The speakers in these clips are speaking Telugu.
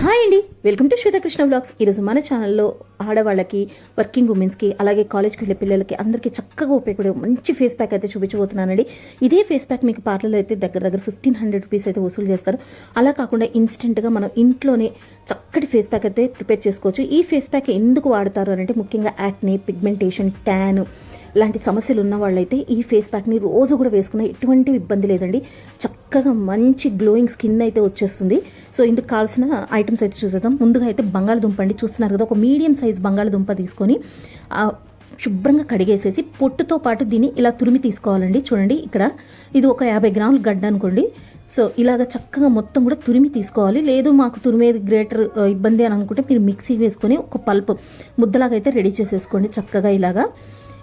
హాయ్ అండి. Welcome to Shwetakrishna blogs. ఈరోజు మన ఛానల్లో ఆడవాళ్ళకి వర్కింగ్ ఉమెన్స్కి అలాగే కాలేజ్కి వెళ్ళే పిల్లలకి అందరికీ చక్కగా ఉపయోగపడే మంచి ఫేస్ ప్యాక్ అయితే చూపించబోతున్నానండి. ఇదే ఫేస్ ప్యాక్ మీకు పార్లర్లో అయితే దగ్గర దగ్గర ఫిఫ్టీన్ హండ్రెడ్ రూపీస్ అయితే వసూలు చేస్తారు. అలా కాకుండా ఇన్స్టెంట్గా మనం ఇంట్లోనే చక్కటి ఫేస్ ప్యాక్ అయితే ప్రిపేర్ చేసుకోవచ్చు. ఈ ఫేస్ ప్యాక్ ఎందుకు వాడతారు అని అంటే ముఖ్యంగా యాక్నే పిగ్మెంటేషన్ ట్యాన్ లాంటి సమస్యలు ఉన్న వాళ్ళైతే ఈ ఫేస్ ప్యాక్ని రోజు కూడా వేసుకున్న ఎటువంటి ఇబ్బంది లేదండి. చక్కగా మంచి గ్లోయింగ్ స్కిన్ అయితే వచ్చేస్తుంది. సో ఇందుకు కావాల్సిన ఐటమ్స్ అయితే చూసేద్దాం. ముందుగా అయితే బంగాళదుంప అండి. చూస్తున్నారు కదా ఒక మీడియం సైజ్ బంగాళదుంప తీసుకొని శుభ్రంగా కడిగేసేసి పొట్టుతో పాటు దీన్ని ఇలా తురిమి తీసుకోవాలండి. చూడండి ఇక్కడ ఇది ఒక యాభై గ్రాముల గడ్డ అనుకోండి. సో ఇలాగ చక్కగా మొత్తం కూడా తురిమి తీసుకోవాలి. లేదు మాకు తురిమేది గ్రేటర్ ఇబ్బంది అని అనుకుంటే మీరు మిక్సీ వేసుకొని ఒక పల్ప్ ముద్దలాగా అయితే రెడీ చేసేసుకోండి చక్కగా ఇలాగా.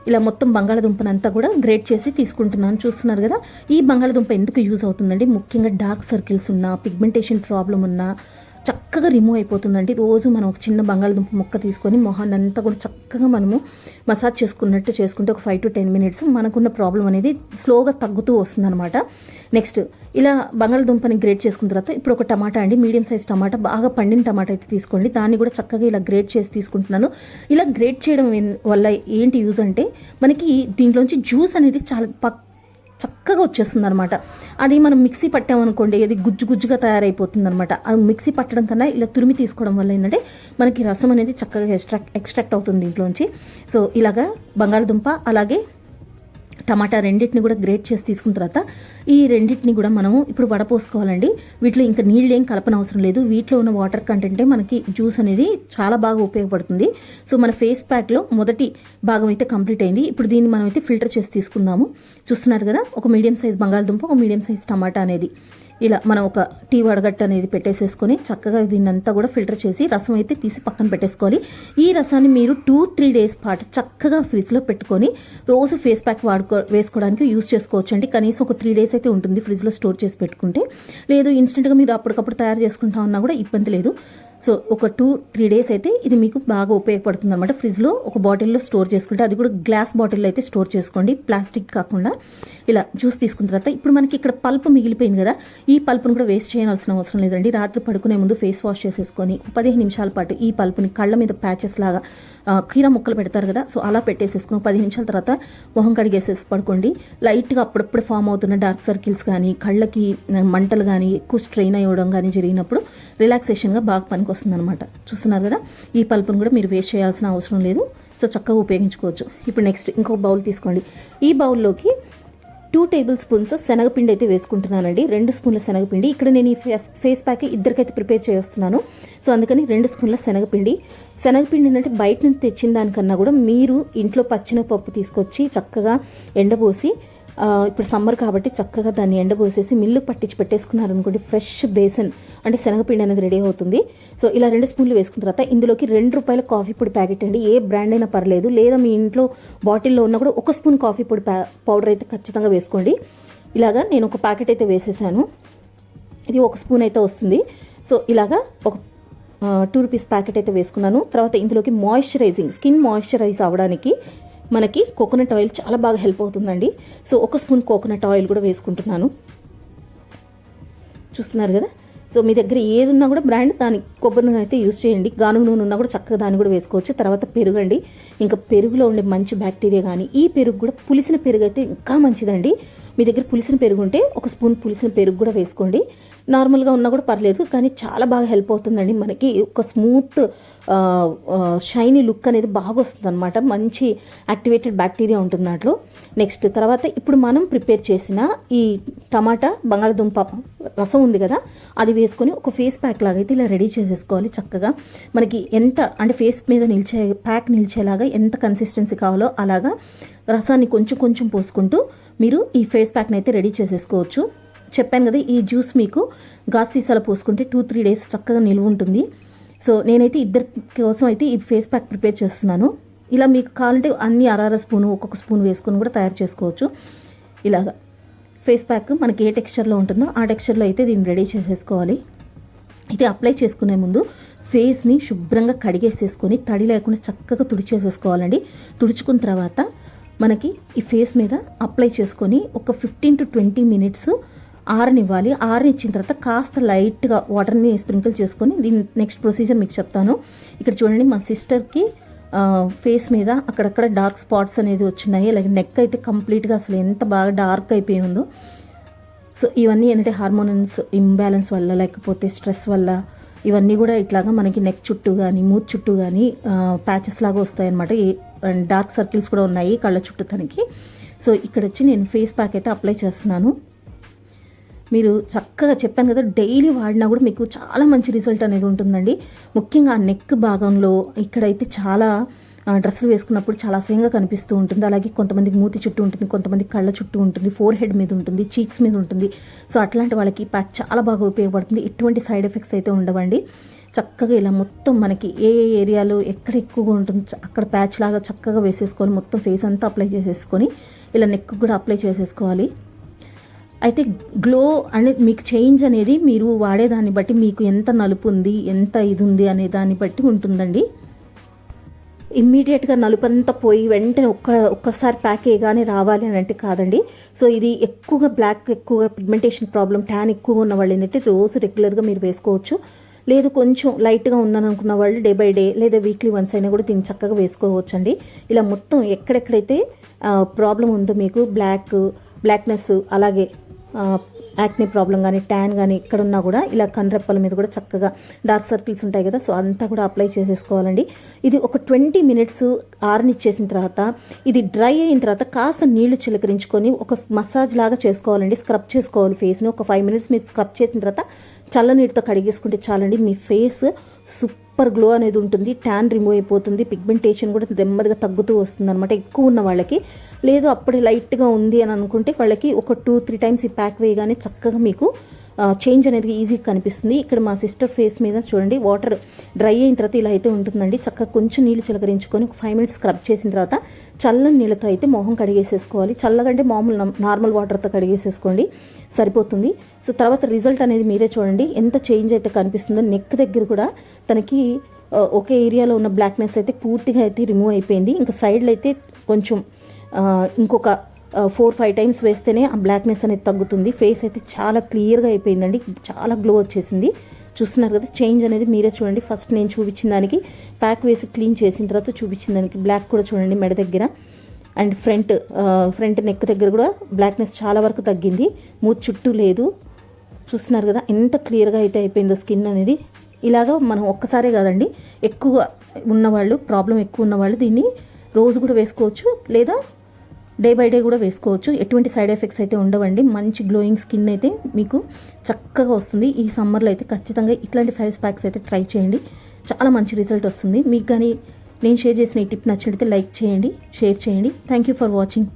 ఇలా మొత్తం బంగాళదుంపనంతా కూడా గ్రేట్ చేసి తీసుకుంటున్నాను. చూస్తున్నారు కదా ఈ బంగాళదుంప ఎందుకు యూజ్ అవుతుందండి? ముఖ్యంగా డార్క్ సర్కిల్స్ ఉన్నా పిగ్మెంటేషన్ ప్రాబ్లం ఉన్నా చక్కగా రిమూవ్ అయిపోతుందండి. రోజు మనం ఒక చిన్న బంగాళదుంప ముక్క తీసుకొని మొహాన్ని అంతా కూడా చక్కగా మనము మసాజ్ చేసుకున్నట్టు చేసుకుంటే ఒక ఫైవ్ టు టెన్ మినిట్స్ మనకున్న ప్రాబ్లం అనేది స్లోగా తగ్గుతూ వస్తుందన్నమాట. నెక్స్ట్ ఇలా బంగాళదుంపని గ్రేట్ చేసుకున్న తర్వాత ఇప్పుడు ఒక టమాటా అండి మీడియం సైజ్ టమాటా బాగా పండిన టమాటా అయితే తీసుకోండి. దాన్ని కూడా చక్కగా ఇలా గ్రేట్ చేసి తీసుకుంటున్నాను. ఇలా గ్రేట్ చేయడం వల్ల ఏంటి యూజ్ అంటే మనకి దీంట్లోంచి జ్యూస్ అనేది చాలా పక్ చక్కగా వచ్చేస్తుంది అనమాట అది మనం మిక్సీ పట్టామనుకోండి అది గుజ్జు గుజ్జుగా తయారైపోతుంది అనమాట అది మిక్సీ పట్టడం కన్నా ఇలా తురిమి తీసుకోవడం వల్ల ఏంటంటే మనకి రసం అనేది చక్కగా ఎక్స్ట్రాక్ట్ ఎక్స్ట్రాక్ట్ అవుతుంది దీంట్లోంచి సో ఇలాగా బంగాళదుంప అలాగే టమాటా రెండింటిని కూడా గ్రేట్ చేసి తీసుకున్న తర్వాత ఈ రెండింటిని కూడా మనము ఇప్పుడు వడపోసుకోవాలండి వీటిలో ఇంకా నీళ్ళు ఏం కలపన అవసరం లేదు. వీటిలో ఉన్న వాటర్ కంటెంటే మనకి జ్యూస్ అనేది చాలా బాగా ఉపయోగపడుతుంది. సో మన ఫేస్ ప్యాక్లో మొదటి భాగం అయితే కంప్లీట్ అయింది. ఇప్పుడు దీన్ని మనం అయితే ఫిల్టర్ చేసి తీసుకుందాము. చూస్తున్నారు కదా ఒక మీడియం సైజ్ బంగాళదుంప ఒక మీడియం సైజ్ టమాటా అనేది. ఇలా మనం ఒక టీ వడగట్ట అనేది పెట్టేసేసుకొని చక్కగా దీన్నంతా కూడా ఫిల్టర్ చేసి రసం అయితే తీసి పక్కన పెట్టేసుకోవాలి. ఈ రసాన్ని మీరు టూ త్రీ డేస్ పాటు చక్కగా ఫ్రిడ్జ్లో పెట్టుకొని రోజు ఫేస్ ప్యాక్ వాడుకో వేసుకోవడానికి యూస్ చేసుకోవచ్చు అండి కనీసం ఒక త్రీ డేస్ అయితే ఉంటుంది ఫ్రిడ్జ్లో స్టోర్ చేసి పెట్టుకుంటే. లేదు ఇన్స్టెంట్గా మీరు అప్పటికప్పుడు తయారు చేసుకుంటా ఉన్నా కూడా ఇబ్బంది లేదు. సో ఒక టూ త్రీ డేస్ అయితే ఇది మీకు బాగా ఉపయోగపడుతుంది అనమాట ఫ్రిడ్జ్లో ఒక బాటిల్లో స్టోర్ చేసుకుంటే అది కూడా గ్లాస్ బాటిల్లో అయితే స్టోర్ చేసుకోండి. ప్లాస్టిక్ కాకుండా ఇలా జ్యూస్ తీసుకున్న తర్వాత ఇప్పుడు మనకి ఇక్కడ పల్పు మిగిలిపోయింది కదా ఈ పల్పును కూడా వేస్ట్ చేయాల్సిన అవసరం లేదండి. రాత్రి పడుకునే ముందు ఫేస్ వాష్ చేసేసుకొని పదిహేను నిమిషాల పాటు ఈ పల్పుని కళ్ళ మీద ప్యాచెస్ లాగా కీర ముక్కలు పెడతారు కదా సో అలా పెట్టేసేసుకుని పది నిమిషాల తర్వాత మొహం కడిగేసేసి పడుకోండి. లైట్గా అప్పుడప్పుడు ఫామ్ అవుతున్న డార్క్ సర్కిల్స్ కానీ కళ్ళకి మంటలు కానీ ఎక్కువ స్ట్రెయిన్ అయ్యడం కానీ జరిగినప్పుడు రిలాక్సేషన్గా బాగా పనికొస్తుంది అనమాట చూస్తున్నారు కదా ఈ పల్పును కూడా మీరు వేస్ట్ చేయాల్సిన అవసరం లేదు. సో చక్కగా ఉపయోగించుకోవచ్చు. ఇప్పుడు నెక్స్ట్ ఇంకో బౌల్ తీసుకోండి. ఈ బౌల్లోకి టూ టేబుల్ స్పూన్స్ శనగపిండి అయితే వేసుకుంటున్నానండి. రెండు స్పూన్ల శనగపిండి. ఇక్కడ నేను ఈ ఫేస్ ఫేస్ ప్యాక్ ఇద్దరికైతే ప్రిపేర్ చేస్తున్నాను. సో అందుకని రెండు స్పూన్ల శనగపిండి. శనగపిండి ఏంటంటే బయట నుంచి తెచ్చిన దానికన్నా కూడా మీరు ఇంట్లో పచ్చిన పప్పు తీసుకొచ్చి చక్కగా ఎండబోసి ఇప్పుడు సమ్మర్ కాబట్టి చక్కగా దాన్ని ఎండబోసేసి మిల్లు పట్టించి పెట్టేసుకున్నారనుకోండి ఫ్రెష్ బేసన్ అంటే శనగపిండి అనేది రెడీ అవుతుంది. సో ఇలా రెండు స్పూన్లు వేసుకున్న తర్వాత ఇందులోకి రెండు రూపాయల కాఫీ పొడి ప్యాకెట్ అండి. ఏ బ్రాండ్ అయినా పర్లేదు. లేదా మీ ఇంట్లో బాటిల్లో ఉన్నా కూడా ఒక స్పూన్ కాఫీ పొడి పౌడర్ అయితే ఖచ్చితంగా వేసుకోండి. ఇలాగా నేను ఒక ప్యాకెట్ అయితే వేసేసాను. ఇది ఒక స్పూన్ అయితే వస్తుంది. సో ఇలాగా ఒక టూ రూపీస్ ప్యాకెట్ అయితే వేసుకున్నాను. తర్వాత ఇందులోకి మాయిశ్చరైజింగ్ స్కిన్ మాయిశ్చరైజ్ అవ్వడానికి మనకి కోకోనట్ ఆయిల్ చాలా బాగా హెల్ప్ అవుతుందండి. సో ఒక స్పూన్ కోకోనట్ ఆయిల్ కూడా వేసుకుంటున్నాను. చూస్తున్నారు కదా? సో మీ దగ్గర ఏది ఉన్నా కూడా బ్రాండ్ దాని కొబ్బరి నూనె అయితే యూజ్ చేయండి. గానుగ నూనె ఉన్నా కూడా చక్కగా దాన్ని కూడా వేసుకోవచ్చు. తర్వాత పెరుగు అండి ఇంకా పెరుగులో ఉండే మంచి బ్యాక్టీరియా కానీ ఈ పెరుగు కూడా పులిసిన పెరుగు అయితే ఇంకా మంచిదండి. మీ దగ్గర పులిసిన పెరుగు ఉంటే ఒక స్పూన్ పులిసిన పెరుగు కూడా వేసుకోండి. నార్మల్గా ఉన్నా కూడా పర్లేదు కానీ చాలా బాగా హెల్ప్ అవుతుందండి. మనకి ఒక స్మూత్ షైనీ లుక్ అనేది బాగా వస్తుంది అనమాట మంచి యాక్టివేటెడ్ బ్యాక్టీరియా ఉంటుంది దాంట్లో. నెక్స్ట్ తర్వాత ఇప్పుడు మనం ప్రిపేర్ చేసిన ఈ టమాటా బంగాళదుంప రసం ఉంది కదా అది వేసుకొని ఒక ఫేస్ ప్యాక్ లాగా అయితే ఇలా రెడీ చేసేసుకోవాలి చక్కగా. మనకి ఎంత అంటే ఫేస్ మీద నిలిచే ప్యాక్ నిలిచేలాగా ఎంత కన్సిస్టెన్సీ కావాలో అలాగా రసాన్ని కొంచెం కొంచెం పోసుకుంటూ మీరు ఈ ఫేస్ ప్యాక్ని అయితే రెడీ చేసేసుకోవచ్చు. చెప్పాను కదా ఈ జ్యూస్ మీకు గాస్ సీసాలో పోసుకుంటే టూ త్రీ డేస్ చక్కగా నిల్వ ఉంటుంది. సో నేనైతే ఇద్దరి కోసం అయితే ఈ ఫేస్ ప్యాక్ ప్రిపేర్ చేస్తున్నాను. ఇలా మీకు కావాలంటే అన్ని అరార స్పూను ఒక్కొక్క స్పూన్ వేసుకొని కూడా తయారు చేసుకోవచ్చు. ఇలాగా. ఫేస్ ప్యాక్ మనకి ఏ టెక్స్చర్లో ఉంటుందో ఆ టెక్స్చర్లో అయితే దీన్ని రెడీ చేసేసుకోవాలి. ఇది అప్లై చేసుకునే ముందు ఫేస్ని శుభ్రంగా కడిగేసేసుకొని తడి లేకుండా చక్కగా తుడిచేసేసుకోవాలండి. తుడుచుకున్న తర్వాత మనకి ఈ ఫేస్ మీద అప్లై చేసుకొని ఒక ఫిఫ్టీన్ టు ట్వంటీ మినిట్స్ ఆరనివ్వాలి. ఆరనిచ్చిన తర్వాత కాస్త లైట్గా వాటర్ని స్ప్రింకిల్ చేసుకొని దీని నెక్స్ట్ ప్రొసీజర్ మీకు చెప్తాను. ఇక్కడ చూడండి మా సిస్టర్కి ఫేస్ మీద అక్కడక్కడ డార్క్ స్పాట్స్ అనేది వచ్చినాయి. అలాగే నెక్ అయితే కంప్లీట్గా అసలు ఎంత బాగా డార్క్ అయిపోయి ఉందో. సో ఇవన్నీ ఏంటంటే హార్మోనల్స్ ఇంబ్యాలెన్స్ వల్ల లేకపోతే స్ట్రెస్ వల్ల ఇవన్నీ కూడా ఇట్లాగా మనకి నెక్ చుట్టూ కానీ మూత్ చుట్టూ కానీ ప్యాచెస్ లాగా వస్తాయన్నమాట. డార్క్ సర్కిల్స్ కూడా ఉన్నాయి కళ్ళ చుట్టూ తనకి. సో ఇక్కడ వచ్చి నేను ఫేస్ ప్యాక్ అయితే అప్లై చేస్తున్నాను. మీరు చక్కగా చెప్పాను కదా డైలీ వాడినా కూడా మీకు చాలా మంచి రిజల్ట్ అనేది ఉంటుందండి. ముఖ్యంగా ఆ నెక్ భాగంలో ఇక్కడైతే చాలా డ్రెస్సులు వేసుకున్నప్పుడు చాలా అసహ్యంగా కనిపిస్తూ ఉంటుంది. అలాగే కొంతమందికి మూతి చుట్టూ ఉంటుంది కొంతమంది కళ్ళ చుట్టూ ఉంటుంది ఫోర్ హెడ్ మీద ఉంటుంది చీక్స్ మీద ఉంటుంది. సో అట్లాంటి వాళ్ళకి ప్యాక్ చాలా బాగా ఉపయోగపడుతుంది. ఎటువంటి సైడ్ ఎఫెక్ట్స్ అయితే ఉండవండి. చక్కగా ఇలా మొత్తం మనకి ఏ ఏ ఏరియాలో ఎక్కడ ఎక్కువగా ఉంటుంది అక్కడ ప్యాచ్ లాగా చక్కగా వేసేసుకొని మొత్తం ఫేస్ అంతా అప్లై చేసేసుకొని ఇలా నెక్ కూడా అప్లై చేసేసుకోవాలి. అయితే గ్లో అనేది మీకు చేంజ్ అనేది మీరు వాడేదాన్ని బట్టి మీకు ఎంత నలుపు ఉంది ఎంత ఇది ఉంది అనే దాన్ని బట్టి ఉంటుందండి. ఇమ్మీడియట్గా నలుపంతా పోయి వెంటనే ఒక్క ఒక్కసారి ప్యాక్ వేయగానే రావాలి అని అంటే కాదండి. సో ఇది ఎక్కువగా బ్లాక్ ఎక్కువగా పిగ్మెంటేషన్ ప్రాబ్లం ట్యాన్ ఎక్కువగా ఉన్న వాళ్ళు ఏంటంటే రోజు రెగ్యులర్గా మీరు వేసుకోవచ్చు. లేదు కొంచెం లైట్గా ఉందని అనుకున్న వాళ్ళు డే బై డే లేదా వీక్లీ వన్స్ అయినా కూడా దీన్ని చక్కగా వేసుకోవచ్చు అండి ఇలా మొత్తం ఎక్కడెక్కడైతే ప్రాబ్లం ఉందో మీకు బ్లాక్ బ్లాక్నెస్ అలాగే యాక్నే ప్రాబ్లం కానీ ట్యాన్ కానీ ఎక్కడున్నా కూడా ఇలా కనురెప్పల మీద కూడా చక్కగా డార్క్ సర్కిల్స్ ఉంటాయి కదా సో అంతా కూడా అప్లై చేసేసుకోవాలండి. ఇది ఒక ట్వంటీ మినిట్స్ ఆరనిచ్చేసిన తర్వాత ఇది డ్రై అయిన తర్వాత కాస్త నీళ్ళు చిలకరించుకొని ఒక మసాజ్ లాగా చేసుకోవాలండి. స్క్రబ్ చేసుకోవాలి ఫేస్ని ఒక ఫైవ్ మినిట్స్ మీరు స్క్రబ్ చేసిన తర్వాత చల్లనీటితో కడిగేసుకుంటే చాలండి. మీ ఫేస్ సూపర్ గ్లో అనేది ఉంటుంది. ట్యాన్ రిమూవ్ అయిపోతుంది. పిగ్మెంటేషన్ కూడా నెమ్మదిగా తగ్గుతూ వస్తుంది అనమాట ఎక్కువ ఉన్న వాళ్ళకి లేదు అప్పుడే లైట్గా ఉంది అని అనుకుంటే వాళ్ళకి ఒక టూ త్రీ టైమ్స్ ఈ ప్యాక్ వేయగానే చక్కగా మీకు చేంజ్ అనేది ఈజీగా కనిపిస్తుంది. ఇక్కడ మా సిస్టర్ ఫేస్ మీద చూడండి వాటర్ డ్రై అయిన తర్వాత ఇలా అయితే ఉంటుందండి. చక్కగా కొంచెం నీళ్ళు చిలకరించుకొని ఒక ఫైవ్ మినిట్స్ స్క్రబ్ చేసిన తర్వాత చల్లని నీళ్ళతో అయితే మొహం కడిగేసేసుకోవాలి. చల్లగంటే మామూలు నార్మల్ వాటర్తో కడిగేసేసుకోండి సరిపోతుంది. సో తర్వాత రిజల్ట్ అనేది మీరే చూడండి. ఎంత చేంజ్ అయితే కనిపిస్తుందో నెక్ దగ్గర కూడా తనకి ఒకే ఏరియాలో ఉన్న బ్లాక్నెస్ అయితే పూర్తిగా అయితే రిమూవ్ అయిపోయింది. ఇంకా సైడ్లో అయితే కొంచెం ఇంకొక ఫోర్ ఫైవ్ టైమ్స్ వేస్తేనే ఆ బ్లాక్నెస్ అనేది తగ్గుతుంది. ఫేస్ అయితే చాలా క్లియర్గా అయిపోయిందండి. చాలా గ్లో వచ్చేసింది. చూస్తున్నారు కదా చేంజ్ అనేది మీరే చూడండి. ఫస్ట్ నేను చూపించిన దానికి ప్యాక్ వేసి క్లీన్ చేసిన తర్వాత చూపించిన దానికి బ్లాక్ కూడా చూడండి మెడ దగ్గర. అండ్ ఫ్రంట్ ఫ్రంట్ నెక్ దగ్గర కూడా బ్లాక్నెస్ చాలా వరకు తగ్గింది. మూత్ చుట్టూ లేదు. చూస్తున్నారు కదా ఎంత క్లియర్గా అయితే అయిపోయిందో స్కిన్ అనేది. ఇలాగా మనం ఒక్కసారే కాదండి ఎక్కువ ఉన్నవాళ్ళు ప్రాబ్లం ఎక్కువ ఉన్నవాళ్ళు దీన్ని రోజు కూడా వేసుకోవచ్చు. లేదా డే బై డే కూడా వేసుకోవచ్చు. ఎటువంటి సైడ్ ఎఫెక్ట్స్ అయితే ఉండవండి. మంచి గ్లోయింగ్ స్కిన్ అయితే మీకు చక్కగా వస్తుంది. ఈ సమ్మర్లో అయితే ఖచ్చితంగా ఇట్లాంటి ఫైవ్ ప్యాక్స్ అయితే ట్రై చేయండి. చాలా మంచి రిజల్ట్ వస్తుంది. మీకు కానీ నేను షేర్ చేసిన ఈ టిప్ నచ్చినట్లయితే లైక్ చేయండి షేర్ చేయండి. Thank you for watching